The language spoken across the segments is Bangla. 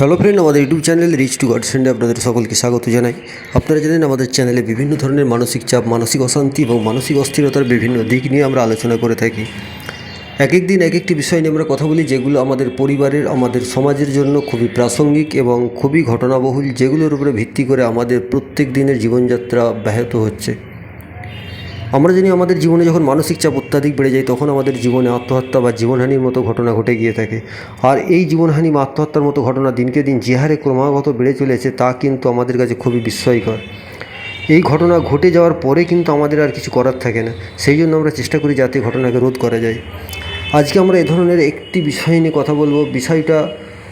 হ্যালো ফ্রেন্ড আমাদের YouTube channel reach to God সেন্ডে আপনাদের সকলকে স্বাগত জানাই। আপনারা জানেন আমাদের চ্যানেলে বিভিন্ন ধরনের মানসিক চাপ, মানসিক অশান্তি এবং মানসিক অস্থিরতার বিভিন্ন দিক নিয়ে আমরা আলোচনা করে থাকি। এক এক দিন এক একটি বিষয় নিয়ে আমরা কথা বলি, যেগুলো আমাদের পরিবারের, আমাদের সমাজের জন্য খুবই প্রাসঙ্গিক এবং খুবই ঘটনাবহুল, যেগুলোর উপরে ভিত্তি করে আমাদের প্রত্যেক দিনের জীবনযাত্রা ব্যাহত হচ্ছে। আমরা জানি আমাদের জীবনে যখন মানসিক চাপ অত্যাধিক বেড়ে যায়, তখন আমাদের জীবনে আত্মহত্যা বা জীবনহানির মতো ঘটনা ঘটে গিয়ে থাকে। আর এই জীবনহানি বা আত্মহত্যার মতো ঘটনা দিনকে দিন যে হারে ক্রমাগত বেড়ে চলেছে, তা কিন্তু আমাদের কাছে খুবই বিস্ময়কর। এই ঘটনা ঘটে যাওয়ার পরে কিন্তু আমাদের আর কিছু করার থাকে না। সেই জন্য আমরা চেষ্টা করি যাতে ঘটনাকে রোধ করা যায়। আজকে আমরা এ ধরনের একটি বিষয় নিয়ে কথা বলব। বিষয়টা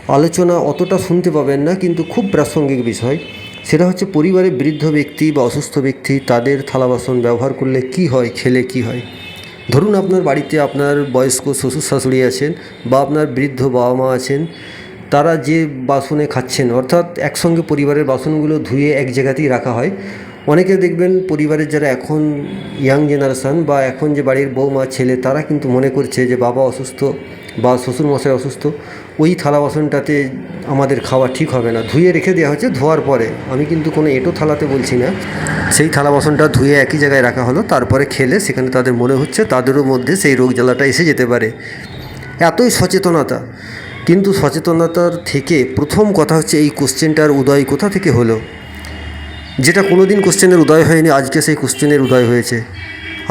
আলোচনা অতটা শুনতে পাবেন না, কিন্তু খুব প্রাসঙ্গিক বিষয়। সেটা হচ্ছে পরিবারে বৃদ্ধ ব্যক্তি বা অসুস্থ ব্যক্তি, তাদের থালা বাসন ব্যবহার করলে কি হয়, খেলে কি হয়? ধরুন আপনার বাড়িতে আপনার বয়স্ক শ্বশুর শাশুড়ি আছেন বা আপনার বৃদ্ধ বাবা মা আছেন, তারা যে বাসনে খাচ্ছেন, অর্থাৎ একসঙ্গে পরিবারের বাসনগুলো ধুয়ে এক জায়গাতেই রাখা হয় অনেকে দেখবেন পরিবারের যারা এখন ইয়াং জেনারেশান বা এখন যে বাড়ির বৌমা, ছেলে, তারা কিন্তু মনে করছে যে বাবা অসুস্থ বা শ্বশুরমশাই অসুস্থ, ওই থালা বাসনটাতে আমাদের খাওয়া ঠিক হবে না। ধুয়ে রেখে দেওয়া হচ্ছে ধোয়ার পরে। আমি কিন্তু কোনো এঁটো থালাতে বলছি না। সেই থালা বাসনটা ধুয়ে একই জায়গায় রাখা হলো, তারপরে খেলে সেখানে তাদের মনে হচ্ছে তাদেরও মধ্যে সেই রোগ জ্বালাটা এসে যেতে পারে। এতই সচেতনতা। কিন্তু সচেতনতার থেকে প্রথম কথা হচ্ছে এই কোশ্চেনটার উদয় কোথা থেকে হলো? যেটা কোনো দিন কোশ্চেনের উদয় হয়নি, আজকে সেই কোশ্চেনের উদয় হয়েছে।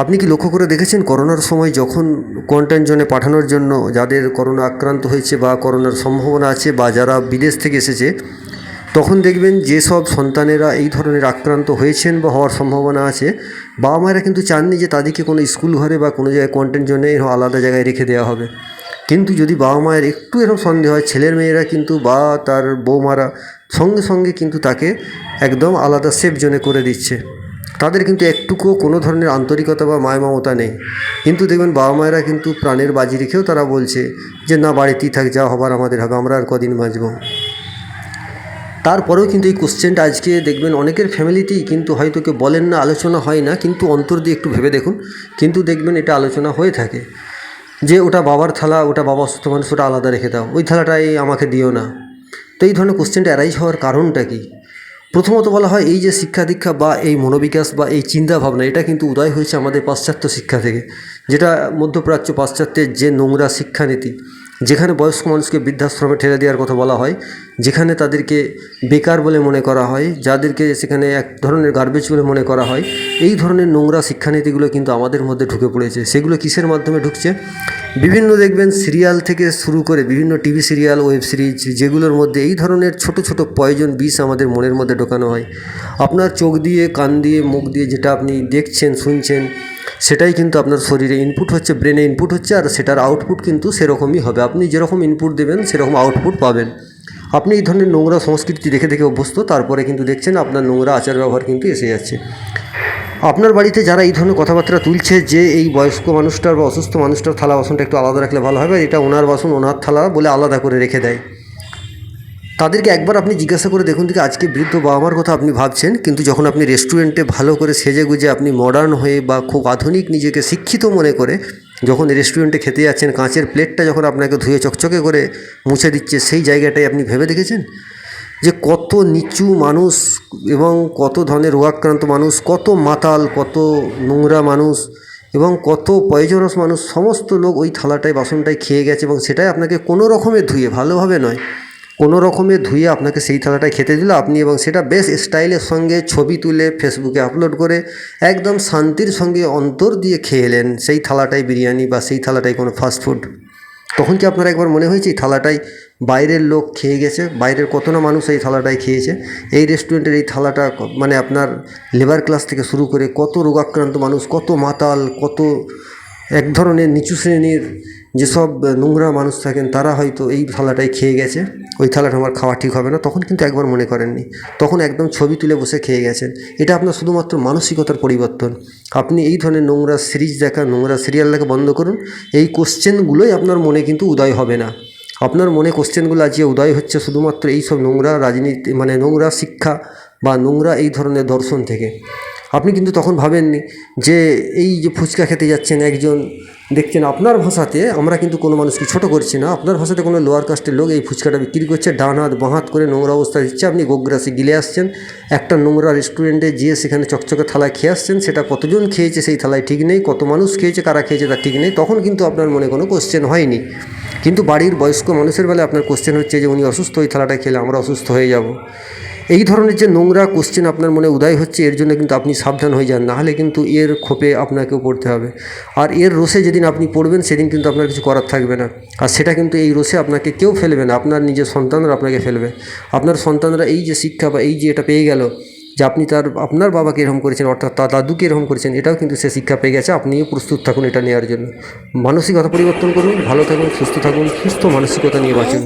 আপনি কি লক্ষ্য করে দেখেছেন করোনার সময় যখন কোয়ারেন্টাইন জোনে পাঠানোর জন্য যাদের করোনা আক্রান্ত হয়েছে বা করোনার সম্ভাবনা আছে বা যারা বিদেশ থেকে এসেছে, তখন দেখবেন যেসব সন্তানেরা এই ধরনের আক্রান্ত হয়েছেন বা হওয়ার সম্ভাবনা আছে? বাবা মায়েরা কিন্তু চাননি যে তাদেরকে কোনো স্কুল ঘরে বা কোনো জায়গায় কোয়ারেন্টাইন জোনে আলাদা জায়গায় রেখে দেওয়া হবে। কিন্তু যদি বাবা মায়ের একটু এরকম সন্দেহ হয়, ছেলের মেয়েরা কিন্তু বা তার বৌমারা সঙ্গে সঙ্গে কিন্তু তাকে একদম আলাদা সেফ জোনে করে দিচ্ছে। তাদের কিন্তু একটুকুও কোনো ধরনের আন্তরিকতা বা মায় মমতা নেই। কিন্তু দেখবেন বাবা মায়েরা কিন্তু প্রাণের বাজি রেখেও তারা বলছে যে, না, বাড়িতেই থাক, যা হবার আমাদের হবে, আমরা আর কদিন বাঁচব। তারপরেও কিন্তু এই কোশ্চেনটা আজকে দেখবেন অনেকের ফ্যামিলিতেই কিন্তু হয়তো কেউ বলেন না, আলোচনা হয় না, কিন্তু অন্তর দিয়ে একটু ভেবে দেখুন। কিন্তু দেখবেন এটা আলোচনা হয়ে থাকে। যে ওটা বাবার থালা, ওটা বাবা অসুস্থ মানুষ, ওটা আলাদা রেখে দাও। ওই থালাটাই আমাকে দিও না। তো এই ধরনের কোশ্চেনটা অ্যারাইজ হওয়ার কারণটা কি? প্রথমত বলা হয়, এই যে শিক্ষা দীক্ষা বা এই মনোবিকাশ বা এই চিন্তা ভাবনা, এটা কিন্তু উদয় হয়েছে আমাদের পাশ্চাত্য শিক্ষা থেকে, যেটা মধ্যপ্রাচ্য পাশ্চাত্যের যে নোংরা শিক্ষানীতি। যেখানে বয়স্ক মানুষকে বৃদ্ধাশ্রমে ঠেলে দেওয়ার কথা বলা হয়, যেখানে তাদেরকে বেকার বলে মনে করা হয়, যাদেরকে সেখানে এক ধরনের গার্বেজ বলে মনে করা হয়, এই ধরনের নোংরা শিক্ষানীতিগুলো কিন্তু আমাদের মধ্যে ঢুকে পড়েছে। সেগুলো কিসের মাধ্যমে ঢুকছে? বিভিন্ন দেখবেন সিরিয়াল থেকে শুরু করে বিভিন্ন টিভি সিরিয়াল ওয়েব সিরিজ যেগুলোর মধ্যে এই ধরনের ছোট ছোট পয়জন বিষ আমাদের মনের মধ্যে ঢোকানো হয়। আপনার চোখ দিয়ে, কান দিয়ে, মুখ দিয়ে যেটা আপনি দেখছেন, শুনছেন সেটাই কিন্তু আপনার শরীরে ইনপুট হচ্ছে ব্রেনে ইনপুট হচ্ছে, আর সেটার আউটপুট কিন্তু সেরকমই হবে। আপনি যেরকম ইনপুট দেবেন, সেরকম আউটপুট পাবেন। আপনি এই ধরনের নোংরা সংস্কৃতি দেখে দেখে অভ্যস্ত, তারপরে কিন্তু দেখছেন আপনার নোংরা আচার ব্যবহার কিন্তু এসে যাচ্ছে। আপনার বাড়িতে যারা এই ধরনের কথাবার্তা তুলছে যে এই বয়স্ক মানুষটার বা অসুস্থ মানুষটার থালা বাসনটা একটু আলাদা রাখলে ভালো হবে এটা ওনার বাসন, ওনার থালা বলে আলাদা করে রেখে দেয় তাদেরকে একবার আপনি জিজ্ঞাসা করে দেখুন যে আজকে বৃদ্ধ বাবা মার কথা আপনি ভাবছেন, কিন্তু যখন আপনি রেস্টুরেন্টে ভালো করে সেজে গুজে আপনি মডার্ন হয়ে বা খুব আধুনিক নিজেকে শিক্ষিত মনে করে যখন রেস্টুরেন্টে খেতে যাচ্ছেন, কাঁচের প্লেটটা যখন আপনাকে ধুয়ে চকচকে করে মুছে দিচ্ছে, সেই জায়গাটাই আপনি ভেবে দেখেছেন? যে কত নিচু মানুষ এবং কত ধরনের রোগাক্রান্ত মানুষ, কত মাতাল, কত নোংরা মানুষ এবং কত পয়জনস মানুষ, সমস্ত লোক ওই থালাটায়, বাসনটায় খেয়ে গেছে এবং সেটাই আপনাকে কোনো রকমের ধুয়ে, ভালোভাবে নয়। কোনো রকমে ধুয়ে আপনাকে সেই থালাটায় খেতে দিল আপনি এবং সেটা বেশ স্টাইলের সঙ্গে ছবি তুলে ফেসবুকে আপলোড করে একদম শান্তির সঙ্গে অন্তর দিয়ে খেয়ে এলেন সেই থালাটাই বিরিয়ানি বা সেই থালাটাই কোনো ফাস্টফুড তখন কি আপনার একবার মনে হয়েছে এই থালাটাই বাইরের লোক খেয়ে গেছে? বাইরের কত না মানুষ এই থালাটাই খেয়েছে? এই রেস্টুরেন্টের এই থালাটা মানে আপনার লেবার ক্লাস থেকে শুরু করে কত রোগাক্রান্ত মানুষ, কত মাতাল, কত এক ধরনের নিচু শ্রেণির যেসব নোংরা মানুষ থাকেন, তারা হয়তো এই থালাটাই খেয়ে গেছে। ওই থালাটা আমার খাওয়া ঠিক হবে না। তখন কিন্তু একবার মনে করেননি। তখন একদম ছবি তুলে বসে খেয়ে গেছেন। এটা আপনার শুধুমাত্র মানসিকতার পরিবর্তন। আপনি এই ধরনের নোংরা সিরিজ দেখা, নোংরা সিরিয়াল দেখা বন্ধ করুন। এই কোশ্চেনগুলোই আপনার মনে কিন্তু উদয় হবে না। আপনার মনে কোশ্চেনগুলো আজকে উদয় হচ্ছে শুধুমাত্র এই সব নোংরা রাজনীতি মানে নোংরা শিক্ষা বা নোংরা এই ধরনের দর্শন থেকে। আপনি কিন্তু তখন ভাবেননি যে এই যে ফুচকা খেতে যাচ্ছেন একজন, দেখছেন আপনার ভাষাতে আমরা কিন্তু কোনো মানুষকে ছোট করছি না, আপনার ভাষাতে কোনো লোয়ার কাস্টের লোক এই ফুচকাটা বিক্রি করছে, ডান হাত, বাঁ হাত করে নোংরা অবস্থা দিচ্ছে, আপনি গোগ্রাসে গিলে আসছেন, একটা নোংরা রেস্টুরেন্টে গিয়ে সেখানে চকচকে থালায় খেয়ে আসছেন, সেটা কতজন খেয়েছে সেই থালায় ঠিক নেই, কত মানুষ খেয়েছে, কারা খেয়েছে তার ঠিক নেই, তখন কিন্তু আপনার মনে কোনো কোশ্চেন হয়নি। কিন্তু বাড়ির বয়স্ক মানুষের বেলায় আপনার কোশ্চেন হচ্ছে যে, উনি অসুস্থ, ওই থালাটা খেলে আমরা অসুস্থ হয়ে যাব। এই ধরনের যে নোংরা কোশ্চেন আপনার মনে উদয় হচ্ছে, এর জন্য কিন্তু আপনি সাবধান হয়ে যান। নাহলে কিন্তু এর খোপে আপনাকেও পড়তে হবে। আর এর রোষে যেদিন আপনি পড়বেন, সেদিন কিন্তু আপনার কিছু করার থাকবে না। আর সেটা কিন্তু এই রোষে আপনাকে কেউ ফেলবে না। আপনার নিজের সন্তানরা আপনাকে ফেলবে। আপনার সন্তানরা এই যে শিক্ষা বা এই যে এটা পেয়ে গেল যে আপনি তার, আপনার বাবাকে এরকম করেছেন, অর্থাৎ তার দাদুকে এরকম করেছেন, এটাও কিন্তু সে শিক্ষা পেয়ে গেছে। আপনিও প্রস্তুত থাকুন এটা নেওয়ার জন্য। মানসিকতা পরিবর্তন করুন, ভালো থাকুন, সুস্থ থাকুন, সুস্থ মানসিকতা নিয়ে বাঁচুন.